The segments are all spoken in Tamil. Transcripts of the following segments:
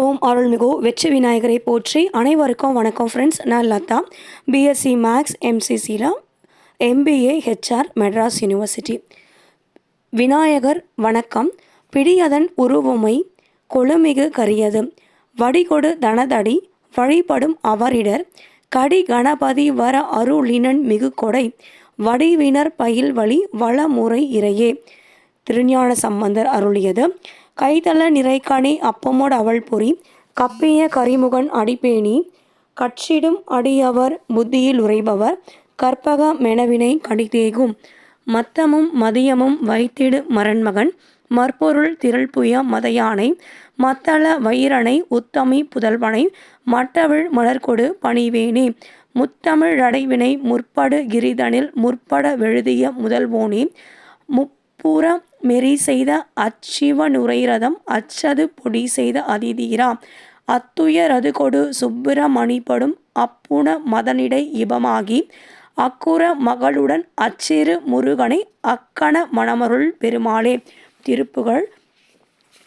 ஓம் அருள்மிகு வெற்றி விநாயகரை போற்றி அனைவருக்கும் வணக்கம் ஃப்ரெண்ட்ஸ் நான் Latha. BSc maths எம்சிசியில் MBA HR Madras university Vinayagar வணக்கம். பிடியதன் உருவமை கொழுமிகு கரியது. வடிகொடு தனதடி வழிபடும் அவரிடர். கடி கணபதி வர அருளினன் மிகு கொடை. வடிவினர் பயில் வழி வளமுறை இறையே. திருஞான சம்பந்தர் அருளியது. கைதள நிறைக்கணி அப்பமோட அவள் பொறி கப்பிய கரிமுகன் அடிப்பேணி கட்சிடும் அடியவர் புத்தியில் உரைபவர் கற்பக மெனவினை கடிதேகும். மத்தமும் மதியமும் வைத்திடு மரண்மகன் மற்பொருள் திரள்புய மதையானை மத்தள வயிறனை உத்தமி புதல்வனை மட்டவிழ் மலர்கொடு பணிவேனே முத்தமிழ் அடைவினை முற்படு கிரிதனில் முற்பட வெழுதிய முதல்வோனே பூரா மெரி செய்த அச்சிவனுரைரதம் அச்சது பொடி செய்த அதிதீரா. அத்துயரது கொடு சுப்பிரமணிப்படும் அப்புண மதனிடை இபமாகி அக்குற மகளுடன் அச்சிறு முருகனை அக்கண மணமருள் பெருமாளே. திருப்புகழ்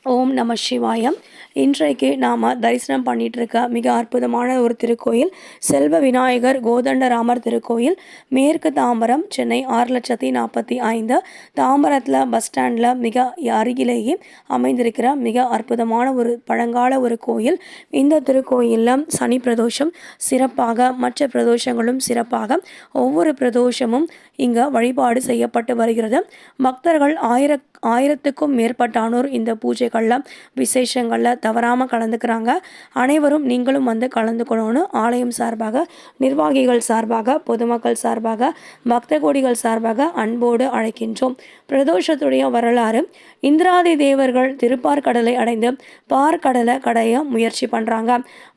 ஓம் நம சிவாயம். இன்றைக்கு நாம் தரிசனம் பண்ணிகிட்ருக்க மிக அற்புதமான ஒரு திருக்கோயில் செல்வ விநாயகர் கோதண்டராமர் திருக்கோயில் மேற்கு தாம்பரம் சென்னை ஆறு லட்சத்தி நாற்பத்தி ஐந்து. தாம்பரத்தில் பஸ் ஸ்டாண்டில் மிக அருகிலேயே அமைந்திருக்கிற மிக அற்புதமான ஒரு பழங்கால ஒரு கோயில். இந்த திருக்கோயிலில் சனி பிரதோஷம் சிறப்பாக மற்ற பிரதோஷங்களும் சிறப்பாக ஒவ்வொரு பிரதோஷமும் இங்கே வழிபாடு செய்யப்பட்டு வருகிறது. பக்தர்கள் ஆயிர ஆயிரத்துக்கும் மேற்பட்டானோர் இந்த பூஜை நிகழ்ச்சிகளில் விசேஷங்களில் தவறாமல் கலந்துக்கிறாங்க. அனைவரும் நீங்களும் வந்து கலந்துக்கணும்னு ஆலயம் சார்பாக நிர்வாகிகள் சார்பாக பொதுமக்கள் சார்பாக பக்த கோடிகள் சார்பாக அன்போடு அழைக்கின்றோம். பிரதோஷத்துடைய வரலாறு இந்திராதி தேவர்கள் திருப்பார்கடலை அடைந்து பார்க்கடலை கடைய முயற்சி பண்ணுறாங்க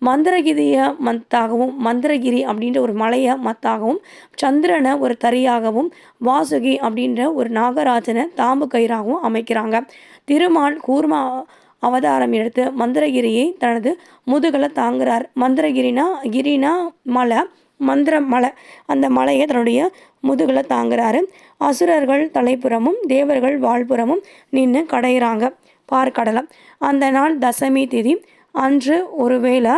மந்திரகிரியை மத்தாகவும் மந்திரகிரி அப்படின்ற ஒரு மலையை மத்தாகவும் சந்திரனை ஒரு தரியாகவும் வாசுகி அப்படின்ற ஒரு நாகராஜனை தாம்பு கயிறாகவும் அமைக்கிறாங்க. திருமால் கூர்மா அவதாரம் எடுத்து மந்திரகிரியை தனது முதுகலை தாங்குறார். மந்திரகிரினா கிரினா மலை மந்திர மலை. அந்த மலையை தன்னுடைய முதுகில் தாங்குறாரு. அசுரர்கள் தலைப்புறமும் தேவர்கள் வாழ்புறமும் நின்று கடையிறாங்க. பார்க்கடலை அந்த நாள் தசமி திதி. அன்று ஒருவேளை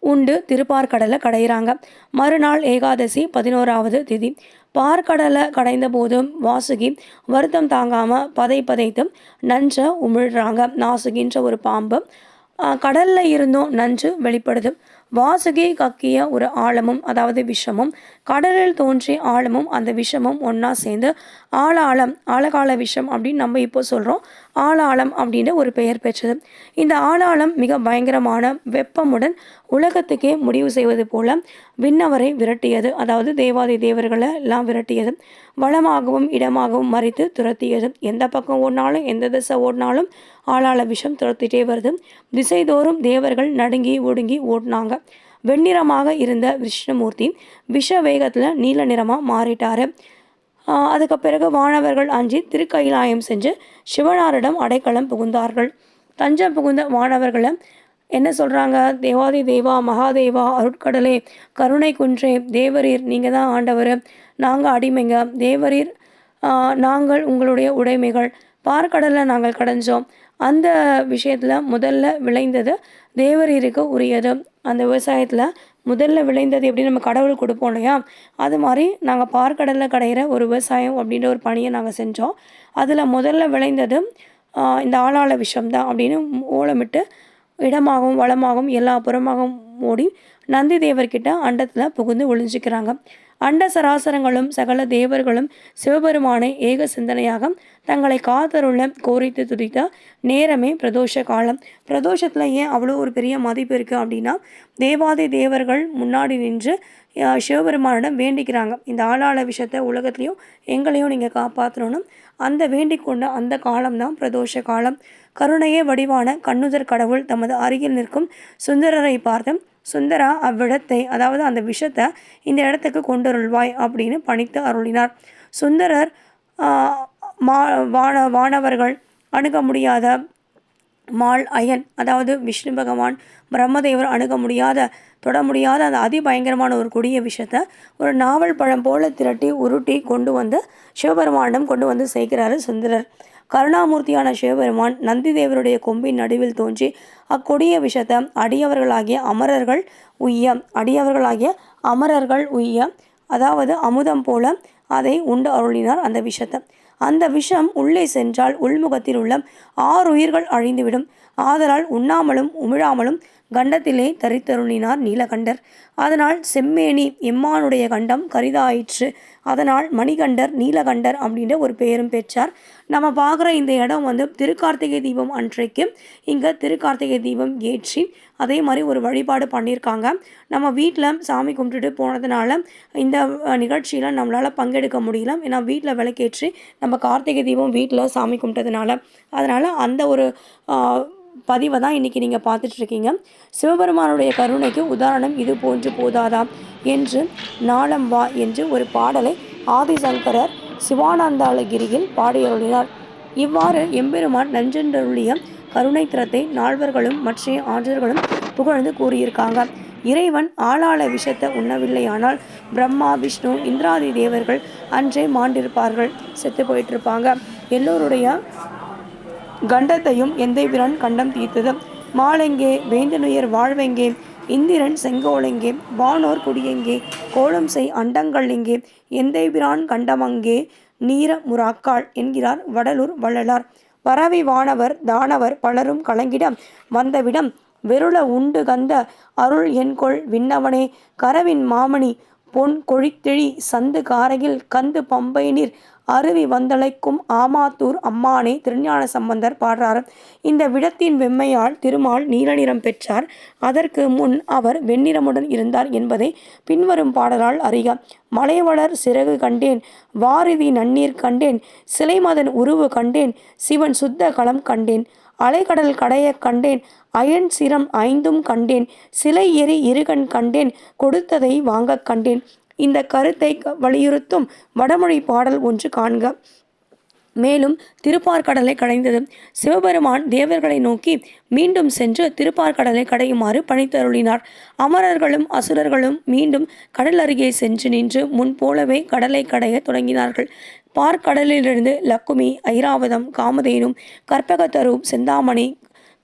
உண்டு திருப்பார்கடலை கடையிறாங்க. மறுநாள் ஏகாதசி பதினோராவது திதி. பார்க்கடலை கடைந்த போதும் வாசுகி வருத்தம் தாங்காமல் பதை பதைத்து நஞ்சை உமிழ்றாங்க. நாசுகின்ற ஒரு பாம்பு கடலில் இருந்தும் நஞ்சு வெளிப்படுது. வாசுகி கக்கிய ஒரு ஆழமும் அதாவது விஷமும் கடலில் தோன்றிய ஆழமும் அந்த விஷமும் ஒன்றா சேர்ந்து ஆழ ஆழம் ஆழகால விஷம் அப்படின்னு நம்ம இப்போ சொல்கிறோம் ஆளாளம் அப்படின்னு ஒரு பெயர் பெற்றது. இந்த ஆளாளம் மிக பயங்கரமான வெப்பமுடன் உலகத்துக்கே முடிவு செய்வது போல விண்ணவரை விரட்டியது. அதாவது தேவாதி தேவர்களை எல்லாம் விரட்டியது. வளமாகவும் இடமாகவும் மறித்து துரத்தியது. எந்த பக்கம் ஓடினாலும் எந்த திசை ஓடினாலும் ஆளாள விஷம் துரத்திட்டே வருது. திசைதோறும் தேவர்கள் நடுங்கி ஒடுங்கி ஓடினாங்க. வெண்ணிறமாக இருந்த விஷ்ணுமூர்த்தி விஷ வேகத்தில் நீல நிறமாக மாறிட்டார். அதுக்கு பிறகு வானவர்கள் அஞ்சி திருக்கைலாயம் செஞ்சு சிவனாரிடம் அடைக்கலம் புகுந்தார்கள். தஞ்சம் புகுந்த வானவர்களை என்ன சொல்கிறாங்க தேவாதி தேவா மகாதேவா அருட்கடலே கருணை குன்றே தேவரீர் நீங்கள் தான் ஆண்டவர். நாங்கள் அடிமைங்க. தேவரீர் நாங்கள் உங்களுடைய உடைமைகள். பார்க்கடலில் நாங்கள் கடைஞ்சோம். அந்த விஷயத்தில் முதல்ல விளைந்தது தேவரீருக்கு உரியது. அந்த விவசாயத்தில் முதல்ல விளைந்தது எப்படி நம்ம கடவுள் கொடுப்போம் இல்லையா? அது மாதிரி நாங்கள் பார்க்கடலில் கடையிற ஒரு விவசாயம் அப்படின்ற ஒரு பணியை நாங்கள் செஞ்சோம். அதில் முதல்ல விளைந்தது இந்த ஆளாள விஷம் தான் அப்படின்னு ஓலமிட்டு இடமாகவும் வளமாகவும் எல்லா புறமாகவும் ஓடி நந்தி தேவர்கிட்ட அண்டத்தில் புகுந்து ஒளிஞ்சிக்கிறாங்க. அண்ட சராசரங்களும் சகல தேவர்களும் சிவபெருமானை ஏக சிந்தனையாக தங்களை காத்தருள கோரித்து துதித்த நேரமே பிரதோஷ காலம். பிரதோஷத்தில் ஏன் அவ்வளோ ஒரு பெரிய மதிப்பு இருக்குது அப்படின்னா தேவாதி தேவர்கள் முன்னாடி நின்று சிவபெருமானிடம் வேண்டிக்கிறாங்க. இந்த ஆளாள விஷயத்தை உலகத்துலேயும் எங்களையும் நீங்கள் காப்பாற்றணும் அந்த வேண்டிக் கொண்ட அந்த காலம்தான் பிரதோஷ காலம். கருணையே வடிவான கண்ணுதர் கடவுள் தமது அருகில் நிற்கும் சுந்தரரை பார்த்து சுந்தரா அவ்விடத்தை அதாவது அந்த விஷத்தை இந்த இடத்துக்கு கொண்டு கொண்டருள்வாய் அப்படின்னு பணித்து அருளினார். சுந்தரர் மா வான வானவர்கள் அணுக முடியாத மால் அயன் அதாவது விஷ்ணு பகவான் பிரம்மதேவர் அணுக முடியாத தொட முடியாத அந்த அதிபயங்கரமான ஒரு கொடிய விஷயத்தை ஒரு நாவல் பழம் போல திரட்டி உருட்டி கொண்டு வந்து சிவபெருமானிடம் கொண்டு வந்து சேர்க்கிறாரு சுந்தரர். கருணாமூர்த்தியான சிவபெருமான் நந்தி தேவருடைய கொம்பின் நடுவில் தோன்றி அக்கொடிய விஷத்தை அடியவர்களாகிய அமரர்கள் உய்ய அடியவர்களாகிய அமரர்கள் உய்ய அதாவது அமுதம் போல அதை உண்டு அருளினார் அந்த விஷத்தை. அந்த விஷம் உள்ளே சென்றால் உள்முகத்தில் உள்ள ஆறு உயிர்கள் அழிந்துவிடும். ஆதலால் உண்ணாமலும் உமிழாமலும் கண்டத்திலே தரித்தருளினார் நீலகண்டர். அதனால் செம்மேனி எம்மானுடைய கண்டம் கரிதாயிற்று. அதனால் மணிகண்டர் நீலகண்டர் அப்படின்ற ஒரு பெயரும் பெற்றார். நம்ம பார்க்குற இந்த இடம் வந்து திருக்கார்த்திகை தீபம் அன்றைக்கு இங்கே திருக்கார்த்திகை தீபம் ஏற்றி அதே மாதிரி ஒரு வழிபாடு பண்ணியிருக்காங்க. நம்ம வீட்டில் சாமி கும்பிட்டுட்டு போனதுனால இந்த நிகழ்ச்சியில் நம்மளால் பங்கெடுக்க முடியல. ஏன்னா வீட்டில் விளக்கேற்றி நம்ம கார்த்திகை தீபம் வீட்டில் சாமி கும்பிட்டதுனால. அதனால் அந்த ஒரு பதிவை தான் இன்றைக்கி நீங்கள் பார்த்துட்ருக்கீங்க. சிவபெருமானுடைய கருணைக்கு உதாரணம் இது போன்று போதாதா? என்று நாளம் வா என்று ஒரு பாடலை ஆதிசங்கரர் சிவானந்தாளகிரியில் பாடியருளினார். இவ்வாறு எம்பெருமான் நஞ்சென்றருளிய கருணை திறத்தை நால்வர்களும் மற்ற ஆற்றர்களும் புகழ்ந்து கூறியிருக்காங்க. இறைவன் ஆளாள விஷத்தை உண்ணவில்லையானால் பிரம்மா விஷ்ணு இந்திராதி தேவர்கள் அன்றே மாண்டிருப்பார்கள் செத்து போயிட்டுருப்பாங்க. எல்லோருடைய கண்டத்தையும் எந்தை பிரான் கண்டம் தீர்த்தது. மாலெங்கே வேந்தனுயர் வாழ்வெங்கே இந்திரன் செங்கோலெங்கே வானோர் குடியெங்கே கோலம் செய் அண்டங்கள் எங்கே எந்தை பிரான் கண்டமங்கே நீர முராக்காள் என்கிறார் வடலூர் வள்ளலார். பறவை வானவர் தானவர் பலரும் கலங்கிடம் வந்தவிடம் வெருள உண்டு கந்த அருள் என்கொள் விண்ணவனே கரவின் மாமணி பொன் கொழித்தெழி சந்து காரையில் கந்து பம்பை நீர் அருவி வந்தழைக்கும் ஆமாத்தூர் அம்மானே திருஞான சம்பந்தர் பாடுறார். இந்த விடத்தின் வெம்மையால் திருமால் நீல நிறம் பெற்றார். அதற்கு முன் அவர் வெண்ணிறமுடன் இருந்தார் என்பதை பின்வரும் பாடலால் அறிக. மலைவளர் சிறகு கண்டேன் வாரிதி நன்னீர் கண்டேன் சிலைமதன் உருவு கண்டேன் சிவன் சுத்த களம் கண்டேன் அலைகடல் கடைய கண்டேன் அயன் சிரம் ஐந்தும் கண்டேன் சிலை எரி இருகண் கண்டேன் கொடுத்ததை வாங்கக் கண்டேன். இந்த கருத்தை வலியுறுத்தும் வடமொழி பாடல் ஒன்று காண்க. மேலும் திருப்பார்கடலை கடைந்தது. சிவபெருமான் தேவர்களை நோக்கி மீண்டும் சென்று திருப்பார்கடலை கடையுமாறு பணித்தருளினார். அமரர்களும் அசுரர்களும் மீண்டும் கடல் அருகே சென்று நின்று முன் போலவே கடலை கடைய தொடங்கினார்கள். பார்க்கடலிலிருந்து லக்குமி ஐராவதம் காமதேனும் கற்பகத்தரு செந்தாமணி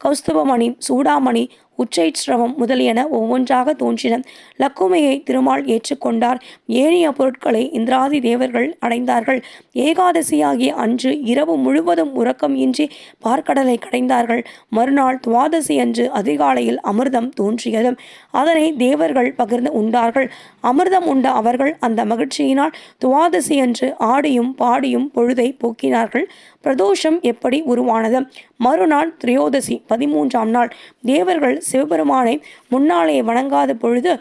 கௌஸ்துபமணி சூடாமணி உச்சைஸ்ரவம் முதலியன ஒவ்வொன்றாக தோன்றின. லக்குமையை திருமால் ஏற்றுக்கொண்டார். ஏனைய பொருட்களை இந்திராதி தேவர்கள் அடைந்தார்கள். ஏகாதசியாகிய அன்று இரவு முழுவதும் உறக்கம் இன்றி பார்க்கடலை கடைந்தார்கள். மறுநாள் துவாதசி அன்று அதிகாலையில் அமிர்தம் தோன்றியது. அதனை தேவர்கள் பகிர்ந்து உண்டார்கள். அமிர்தம் உண்ட அவர்கள் அந்த மகிழ்ச்சியினால் துவாதசி அன்று ஆடியும் பாடியும் பொழுதை போக்கினார்கள். பிரதோஷம் எப்படி உருவானது? மறுநாள் திரையோதசி பதிமூன்றாம் நாள். தேவர்கள் சிவபெருமானை முன்னாலே வணங்காத பொழுது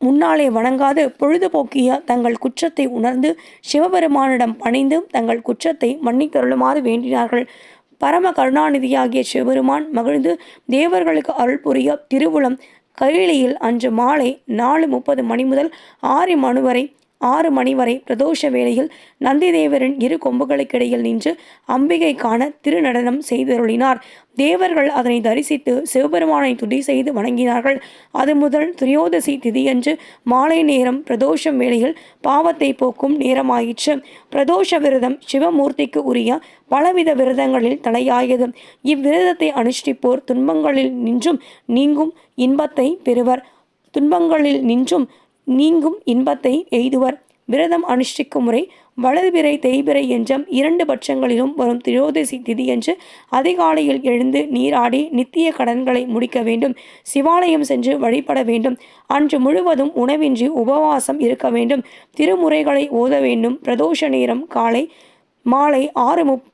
முன்னாலே வணங்காது பொழுதுபோக்கிய தங்கள் குற்றத்தை உணர்ந்து சிவபெருமானிடம் பணிந்து தங்கள் குற்றத்தை மன்னித்தருளுமாறு வேண்டினார்கள். பரம கருணாநிதியாகிய சிவபெருமான் மகிழ்ந்து தேவர்களுக்கு அருள் புரிய திருவுளம் கைலியில் அன்று மாலை நாலு முப்பது மணி முதல் ஆறு மணி வரை ஆறு மணி வரை பிரதோஷ வேளையில் நந்திதேவரின் இரு கொம்புகளுக்கிடையில் நின்று அம்பிகை காண திருநடனம் செய்தருளினார். தேவர்கள் அதனை தரிசித்து சிவபெருமானை துதி செய்து வணங்கினார்கள். அது முதல் துரியோதசி திதியன்று மாலை நேரம் பிரதோஷம் வேளையில் பாவத்தை போக்கும் நேரமாயிற்று. பிரதோஷ விரதம் சிவமூர்த்திக்கு உரிய பலவித விரதங்களில் தலையாயது. இவ்விரதத்தை அனுஷ்டிப்போர் துன்பங்களில் நின்றும் நீங்கும் இன்பத்தை பெறுவர். துன்பங்களில் நின்றும் நீங்கும் இன்பத்தை எய்துவர். விரதம் அனுஷ்டிக்கும் முறை வலதுபிறை தேய்பிறை என்றும் இரண்டு பட்சங்களிலும் வரும் திரோதசி திதி என்று அதிகாலையில் எழுந்து நீராடி நித்திய கடன்களை முடிக்க வேண்டும். சிவாலயம் சென்று வழிபட வேண்டும். அன்று முழுவதும் உணவின்றி உபவாசம் இருக்க வேண்டும். திருமுறைகளை ஓத வேண்டும். பிரதோஷ நேரம் காலை மாலை ஆறு முப்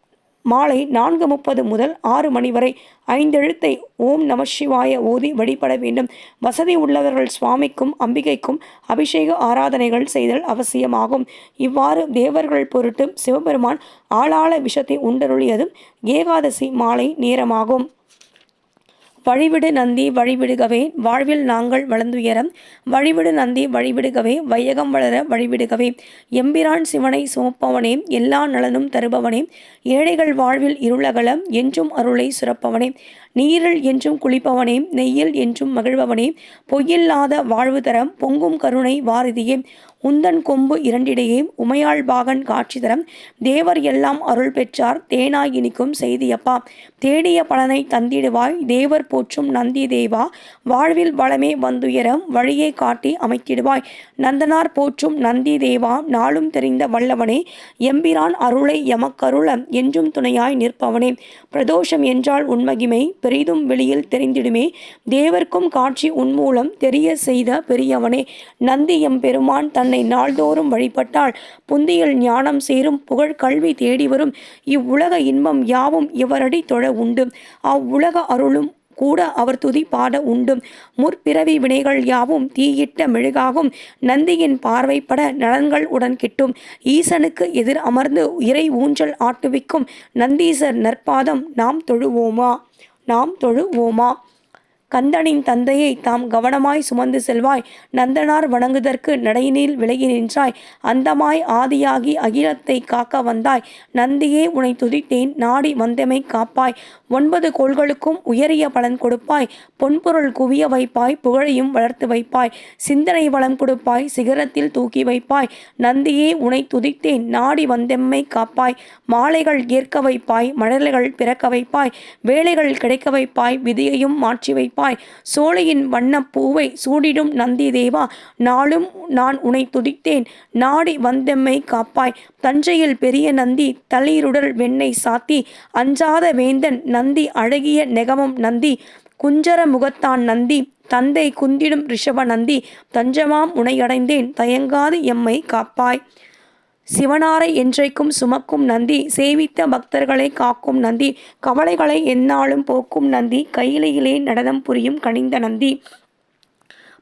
மாலை நான்கு முப்பது முதல் ஆறு மணி வரை ஐந்தெழுத்தை ஓம் நம சிவாய ஓதி வழிபட வேண்டும். வசதி உள்ளவர்கள் சுவாமிக்கும் அம்பிகைக்கும் அபிஷேக ஆராதனைகள் செய்தல் அவசியமாகும். இவ்வாறு தேவர்கள் பொருட்டு சிவபெருமான் ஆளாள விஷத்தை உண்டருளியதும் ஏகாதசி மாலை நேரமாகும். வழிவிடு நந்தி வழிவிடுகவே வாழ்வில் நாங்கள் வளர்ந்துயரம். வழிவிடு நந்தி வழிவிடுகவே வையகம் வளர வழிவிடுகவே எம்பிரான் சிவனை சுமப்பவனே எல்லா நலனும் தருபவனே. ஏழைகள் வாழ்வில் இருளகலம் என்றும் அருளை சுரப்பவனே. நீரில் என்றும் குளிப்பவனே நெய்யில் என்றும் மகிழ்பவனே. பொய்யில்லாத வாழ்வு தரம் பொங்கும் கருணை வாரிதியே. உந்தன் கொம்பு இரண்டிடையே உமையாள் பாகன் காட்சி தரம் தேவர் எல்லாம் அருள் பெற்றார் தேனாய் இனிக்கும் செய்தியப்பா. தேடிய பலனை தந்திடுவாய் தேவர் போற்றும் நந்தி தேவா. வாழ்வில் வளமே வந்துயரம் வழியை காட்டி அமைத்திடுவாய். நந்தனார் போற்றும் நந்தி தேவா நாளும் தெரிந்த வல்லவனே. எம்பிரான் அருளை எமக்கருள என்றும் துணையாய் நிற்பவனே. பிரதோஷம் என்றால் உண்மகிமை பெரிதும் வெளியில் தெரிந்திடுமே. தேவர்க்கும் காட்சி உன்மூலம் தெரிய செய்த பெரியவனே. நந்தி எம்பெருமான் தன்னை தன்னை நாள்தோறும் வழிபட்டால் புந்தியில் ஞானம் சேரும் புகழ் கல்வி தேடி வரும். இவ்வுலக இன்பம் யாவும் இவரடி தொழ உண்டு. அவ்வுலக அருளும் கூட அவர் துதி பாட உண்டும் முற்பிறவி வினைகள் யாவும் தீயிட்ட மெழுகாகும். நந்தியின் பார்வைப்பட நலன்கள் உடன் கிட்டும். ஈசனுக்கு எதிர் அமர்ந்து இறை ஊஞ்சல் ஆட்டுவிக்கும். நந்தீசர் நற்பாதம் நாம் தொழுவோமா? நாம் தொழுவோமா? கந்தனின் தந்தையை தாம் கவனமாய் சுமந்து செல்வாய். நந்தனார் வணங்குதற்கு நடையினில் விலகி நின்றாய். அந்தமாய் ஆதியாகி அகிலத்தை காக்க வந்தாய். நந்தியே உனை துதித்தேன். நாடி வந்தமை காப்பாய். ஒன்பது கோள்களுக்கும் உயரிய பலன் கொடுப்பாய். பொன்பொருள் குவிய வைப்பாய். புகழையும் வளர்த்து வைப்பாய். சிந்தனை வளம் கொடுப்பாய். சிகரத்தில் தூக்கி வைப்பாய். நந்தியே உனை துதித்தேன். நாடி வந்தெம்மை காப்பாய். மாலைகள் ஏற்க வைப்பாய். மழலைகள் பிறக்க வைப்பாய். வேலைகள் கிடைக்க வைப்பாய். விதியையும் மாற்றி வைப்பாய். சோலையின் வண்ணப்பூவை சூடிடும் நந்தி தேவா நாளும் நான் உனை துதித்தேன். நாடி வந்தெம்மை காப்பாய். தஞ்சையில் பெரிய நந்தி தளிருடல் வெண்ணை சாத்தி. அஞ்சாத வேந்தன் நந்தி அழகிய நெகமம் நந்தி. குஞ்சர முகத்தான் நந்தி தந்தை குந்திடும் ரிஷப நந்தி. தஞ்சமாம் உனையடைந்தேன் தயங்காது எம்மை காப்பாய். சிவனாரை என்றைக்கும் சுமக்கும் நந்தி சேவித்த பக்தர்களை காக்கும் நந்தி கவலைகளை எந்நாளும் போக்கும் நந்தி கையிலையிலே நடனம் புரியும் கனிந்த நந்தி.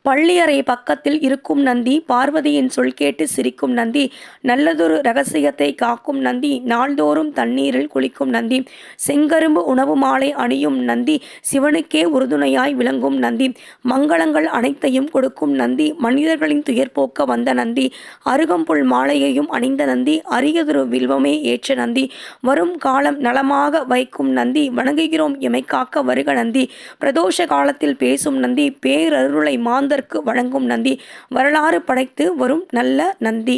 பள்ளியறை பக்கத்தில் இருக்கும் நந்தி பார்வதியின் சொல் கேட்டு சிரிக்கும் நந்தி நல்லதொரு ரகசியத்தை காக்கும் நந்தி நாள்தோறும் தண்ணீரில் குளிக்கும் நந்தி செங்கரும்பு உணவு மாலை அணியும் நந்தி சிவனுக்கே உறுதுணையாய் விளங்கும் நந்தி மங்களங்கள் அனைத்தையும் கொடுக்கும் நந்தி மனிதர்களின் துயர் போக்க வந்த நந்தி அருகம்புல் மாலையையும் அணிந்த நந்தி அரியதொரு வில்வமே ஏற்ற நந்தி வரும் காலம் நலமாக வைக்கும் நந்தி வணங்குகிறோம் எமை காக்க வருக நந்தி பிரதோஷ காலத்தில் பேசும் நந்தி பேரருளை மாந்த மாந்தர்க்கு வழங்கும் நந்தி வரலாறு படைத்து வரும் நல்ல நந்தி.